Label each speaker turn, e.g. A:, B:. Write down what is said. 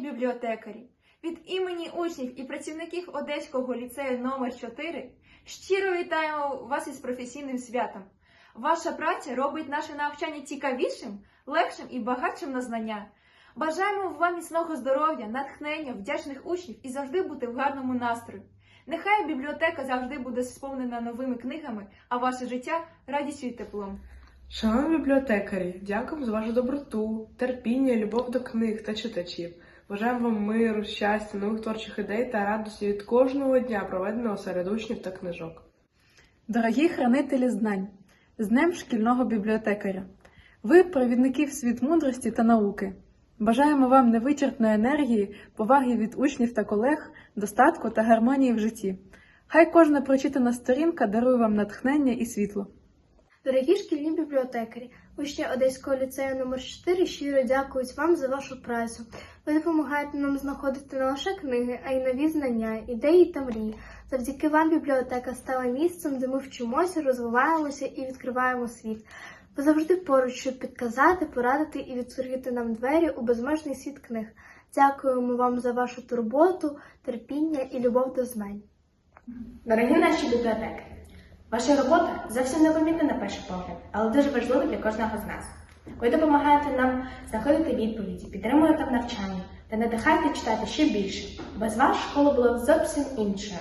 A: бібліотекарі. Від імені учнів і працівників Одеського ліцею номер 4 щиро вітаємо вас із професійним святом. Ваша праця робить наше навчання цікавішим, легшим і багатшим на знання. Бажаємо вам міцного здоров'я, натхнення, вдячних учнів і завжди бути в гарному настрої. Нехай бібліотека завжди буде сповнена новими книгами, а ваше життя радістю і теплом.
B: Шановні бібліотекарі, дякуємо за вашу доброту, терпіння, любов до книг та читачів. Бажаємо вам миру, щастя, нових творчих ідей та радості від кожного дня, проведеного серед учнів та книжок.
C: Дорогі хранителі знань, з Днем шкільного бібліотекаря. Ви провідники в світ мудрості та науки. Бажаємо вам невичерпної енергії, поваги від учнів та колег, достатку та гармонії в житті. Хай кожна прочитана сторінка дарує вам натхнення і світло.
D: Дорогі шкільні бібліотекарі, учні Одеського ліцею номер 4 щиро дякують вам за вашу працю. Ви допомагаєте нам знаходити не лише книги, а й нові знання, ідеї та мрії. Завдяки вам бібліотека стала місцем, де ми вчимося, розвиваємося і відкриваємо світ. Ви завжди поруч, щоб підказати, порадити і відкрити нам двері у безмежний світ книг. Дякуємо вам за вашу турботу, терпіння і любов до знань.
E: Дорогі наші бібліотеки, ваша робота зовсім не помітна на перший погляд, але дуже важлива для кожного з нас. Ви допомагаєте нам знаходити відповіді, підтримуєте в навчанні та надихаєте читати ще більше. Без вас школа була б зовсім іншою.